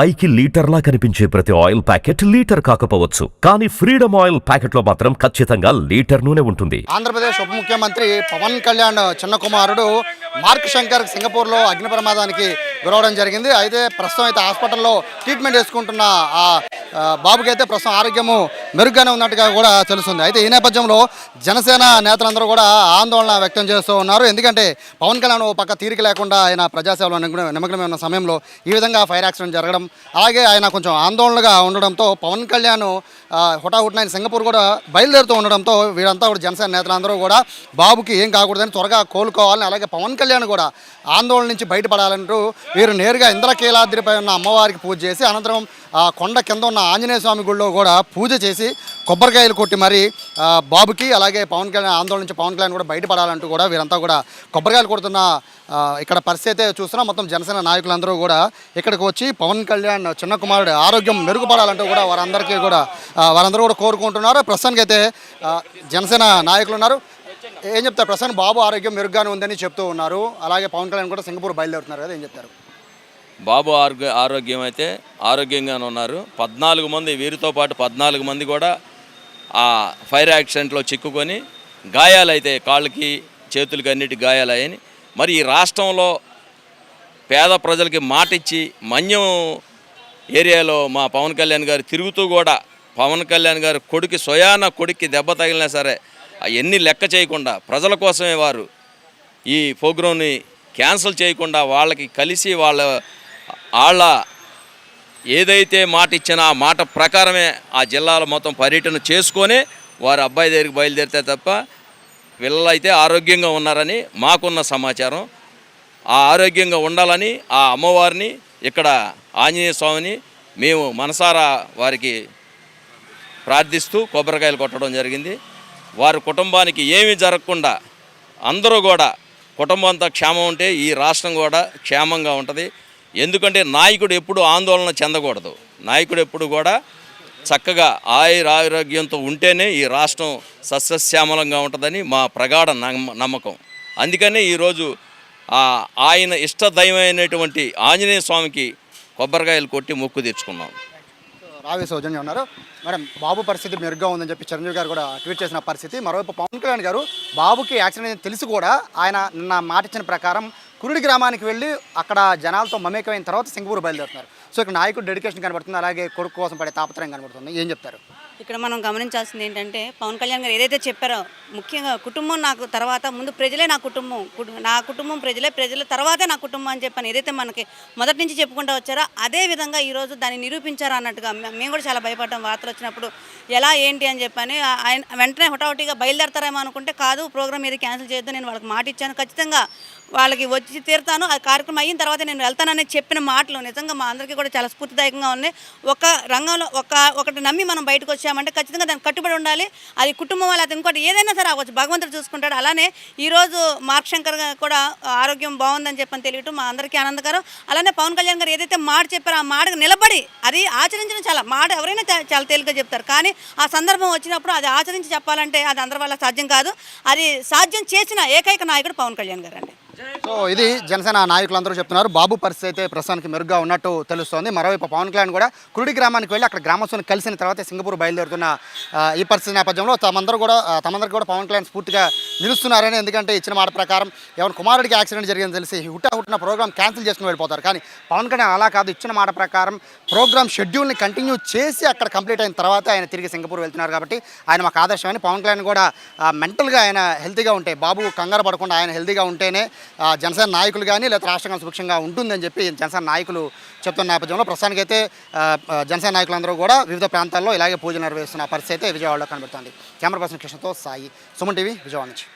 పైకి లీటర్లా కనిపించే ప్రతి ఆయిల్ ప్యాకెట్ లీటర్ కాకపోవచ్చు. కానీ ఫ్రీడమ్ ఆయిల్ ప్యాకెట్లో మాత్రం ఖచ్చితంగా లీటర్ నూనె ఉంటుంది. ఆంధ్రప్రదేశ్ ఉప ముఖ్యమంత్రి పవన్ కళ్యాణ్ చిన్న కుమారుడు మార్క్ శంకర్ సింగపూర్లో అగ్ని ప్రమాదానికి గురవడం జరిగింది. అయితే ప్రస్తుతం అయితే హాస్పిటల్లో ట్రీట్మెంట్ చేసుకుంటున్న ఆ ఆ, బాబుకైతే ప్రస్తుతం ఆరోగ్యము మెరుగ్గానే ఉన్నట్టుగా కూడా తెలుస్తుంది. అయితే ఈ నేపథ్యంలో జనసేన నేతలందరూ కూడా ఆందోళన వ్యక్తం చేస్తూ ఉన్నారు. ఎందుకంటే పవన్ కళ్యాణ్ ఓ పక్క తీరిక లేకుండా ఆయన ప్రజాసేవలో నిమగ్నమై ఉన్న సమయంలో ఈ విధంగా ఫైర్ యాక్సిడెంట్ జరగడం అలాగే ఆయన కొంచెం ఆందోళనగా ఉండడంతో పవన్ కళ్యాణ్ హుటాహుటిన ఆయన సింగపూర్ కూడా బయలుదేరుతూ ఉండడంతో వీరంతా కూడా జనసేన నేతలందరూ కూడా బాబుకి ఏం కాకూడదని త్వరగా కోలుకోవాలని అలాగే పవన్ కళ్యాణ్ కూడా ఆందోళన నుంచి బయటపడాలంటూ వీరు నేరుగా ఇంద్రకీలాద్రిపై ఉన్న అమ్మవారికి పూజ చేసి అనంతరం ఆ కొండ కింద ఉన్న ఆంజనేయ స్వామి గుడిలో కూడా పూజ చేసి కొబ్బరికాయలు కొట్టి మరి బాబుకి అలాగే పవన్ కళ్యాణ్ ఆందోళన నుంచి పవన్ కళ్యాణ్ కూడా బయటపడాలంటూ కూడా వీరంతా కూడా కొబ్బరికాయలు కొడుతున్న ఇక్కడ పరిస్థితి అయితే చూస్తున్నాం మొత్తం జనసేన నాయకులందరూ కూడా ఇక్కడికి వచ్చి పవన్ కళ్యాణ్ చిన్న కుమారుడు ఆరోగ్యం మెరుగుపడాలంటూ కూడా వారందరికీ కూడా వారందరూ కూడా కోరుకుంటున్నారు. ప్రస్తుతానికి అయితే జనసేన నాయకులు ఉన్నారు. ఏం చెప్తారు? ప్రస్తుతం బాబు ఆరోగ్యం మెరుగ్గానే ఉందని చెప్తూ ఉన్నారు. అలాగే పవన్ కళ్యాణ్ కూడా సింగపూర్ బయలుదేరుతున్నారు కదా ఏం చెప్తారు? బాబు ఆరోగ్య ఆరోగ్యం అయితే ఆరోగ్యంగానే ఉన్నారు. పద్నాలుగు మంది వీరితో పాటు పద్నాలుగు మంది కూడా ఆ ఫైర్ యాక్సిడెంట్లో చిక్కుకొని గాయాలైతే కాళ్ళకి చేతులకి అన్నిటి గాయాలయ్యాయి మరి ఈ రాష్ట్రంలో పేద ప్రజలకి మాటిచ్చి మన్యం ఏరియాలో మా పవన్ కళ్యాణ్ గారు తిరుగుతూ కూడా పవన్ కళ్యాణ్ గారు కొడుకు సొయాన కొడుక్కి దెబ్బ తగిలినా సరే అవన్నీ లెక్క చేయకుండా ప్రజల కోసమే వారు ఈ ప్రోగ్రాంని క్యాన్సిల్ చేయకుండా వాళ్ళకి కలిసి వాళ్ళ వాళ్ళ ఏదైతే మాట ఇచ్చినా ఆ మాట ప్రకారమే ఆ జిల్లాలో మొత్తం పర్యటన చేసుకొని వారు అబ్బాయి దగ్గరికి బయలుదేరితే తప్ప పిల్లలైతే ఆరోగ్యంగా ఉన్నారని మాకున్న సమాచారం. ఆ ఆరోగ్యంగా ఉండాలని ఆ అమ్మవారిని ఇక్కడ ఆంజనేయ స్వామిని మేము మనసారా వారికి ప్రార్థిస్తూ కొబ్బరికాయలు కొట్టడం జరిగింది. వారి కుటుంబానికి ఏమీ జరగకుండా అందరూ కూడా కుటుంబం అంతా క్షేమం ఉంటే ఈ రాష్ట్రం కూడా క్షేమంగా ఉంటుంది. ఎందుకంటే నాయకుడు ఎప్పుడు ఆందోళన చెందకూడదు. నాయకుడు ఎప్పుడు కూడా చక్కగా ఆయుర ఆరోగ్యంతో ఉంటేనే ఈ రాష్ట్రం సస్యశ్యామలంగా ఉంటుందని మా ప్రగాఢ నమ్మ- నమ్మకం. అందుకనే ఈరోజు ఆయన ఇష్టదైవమైనటువంటి ఆంజనేయ స్వామికి కొబ్బరికాయలు కొట్టి మొక్కు తెచ్చుకున్నాం రావి సౌజన్య ఉన్నారు. మేడం బాబు పరిస్థితి మెరుగ్గా ఉందని చెప్పి చిరంజీవి గారు కూడా ట్వీట్ చేసిన పరిస్థితి. మరోవైపు పవన్ కళ్యాణ్ గారు బాబుకి యాక్సిడెంట్ తెలిసి కూడా. ఆయన నిన్న మాట ఇచ్చిన ప్రకారం కురుడి గ్రామానికి వెళ్ళి అక్కడ జనాలతో మమేకమైన తర్వాత సింగపూర్ బయలుదేరుతున్నారు. సో ఇక్కడ నాయకుడు డెడికేషన్ కనబడుతుంది అలాగే కొడుకు కోసం పడే తాపత్రయం కనబడుతుంది. ఏం చెప్తారు? ఇక్కడ మనం గమనించాల్సింది ఏంటంటే పవన్ కళ్యాణ్ గారు ఏదైతే చెప్పారో ముఖ్యంగా కుటుంబం నాకు తర్వాత ముందు ప్రజలే నా కుటుంబం నా కుటుంబం ప్రజలే ప్రజల తర్వాతే నా కుటుంబం అని చెప్పని ఏదైతే మనకి మొదటి నుంచి చెప్పుకుంటూ వచ్చారో అదే విధంగా ఈరోజు దాన్ని నిరూపించారు అన్నట్టుగా మేము కూడా చాలా భయపడ్డాం. వార్తలు వచ్చినప్పుడు ఎలా ఏంటి అని చెప్పని ఆయన వెంటనే హుటాహుటిగా బయలుదేరతారేమో అనుకుంటే కాదు ప్రోగ్రామ్ ఏది క్యాన్సిల్ చేయొద్దు నేను వాళ్ళకి మాట ఇచ్చాను ఖచ్చితంగా వాళ్ళకి వచ్చి తీరుతాను ఆ కార్యక్రమం అయిన తర్వాత నేను వెళ్తానని చెప్పిన మాటలు నిజంగా మా అందరికీ కూడా చాలా స్ఫూర్తిదాయకంగా ఉన్నాయి. ఒక రంగంలో ఒక ఒకటి నమ్మి మనం బయటకు వచ్చామంటే ఖచ్చితంగా దానికి కట్టుబడి ఉండాలి. అది కుటుంబం వాళ్ళ అది ఇంకోటి ఏదైనా సరే అవ్వచ్చు. భగవంతుడు చూసుకుంటాడు. అలానే ఈరోజు మార్క్ శంకర్ కూడా ఆరోగ్యం బాగుందని చెప్పని తెలియటం మా అందరికీ ఆనందకరం. అలానే పవన్ కళ్యాణ్ గారు ఏదైతే మాట చెప్పారో ఆ మాటకు నిలబడి అది ఆచరించడం చాలా మాట ఎవరైనా చాలా తేలిగ్గా చెప్తారు. కానీ ఆ సందర్భం వచ్చినప్పుడు అది ఆచరించి చెప్పాలంటే అది అందరి వల్ల సాధ్యం కాదు. అది సాధ్యం చేసిన ఏకైక నాయకుడు పవన్ కళ్యాణ్ గారు అండి సో ఇది జనసేన నాయకులందరూ చెప్తున్నారు. బాబు పరిస్థితి అయితే ప్రస్తుతానికి మెరుగ్గా ఉన్నట్టు తెలుస్తోంది. మరోవైపు పవన్ కళ్యాణ్ కూడా కురుడి గ్రామానికి వెళ్ళి అక్కడ గ్రామస్తులను కలిసిన తర్వాత సింగపూర్ బయలుదేరుతున్న ఈ పరిస్థితి నేపథ్యంలో తమందరూ కూడా తమందరికి కూడా పవన్ కళ్యాణ్ స్ఫూర్తిగా నిలుస్తున్నారని ఎందుకంటే ఇచ్చిన మాట ప్రకారం ఎవరి కుమారుడికి యాక్సిడెంట్ జరిగిందని తెలిసి హుట్టా హుట్టిన ప్రోగ్రామ్ క్యాన్సిల్ చేసుకుని వెళ్ళిపోతారు. కానీ పవన్ కళ్యాణ్ అలా కాదు. ఇచ్చిన మాట ప్రకారం ప్రోగ్రామ్ షెడ్యూల్ని కంటిన్యూ చేసి అక్కడ కంప్లీట్ అయిన తర్వాత ఆయన తిరిగి సింగపూర్ వెళ్తున్నారు కాబట్టి ఆయన మాకు ఆదర్శమని పవన్ కళ్యాణ్ కూడా మెంటల్గా ఆయన హెల్తీగా ఉంటే బాబు కంగారు పడకుండా ఆయన హెల్తీగా ఉంటేనే జనసేన నాయకులు కానీ లేదా రాష్ట్రంగా సుభిక్షంగా ఉంటుందని చెప్పి జనసేన నాయకులు చెప్తున్న నేపథ్యంలో ప్రస్తుతానికైతే అయితే జనసేన నాయకులందరూ కూడా వివిధ ప్రాంతాల్లో ఇలాగే పూజలు నిర్వహిస్తున్న పరిస్థితి అయితే విజయవాడలో కనబడుతుంది. కెమెరా పర్సన్ కృష్ణతో సాయి. సుమన్ టీవీ విజయవాడ నుంచి.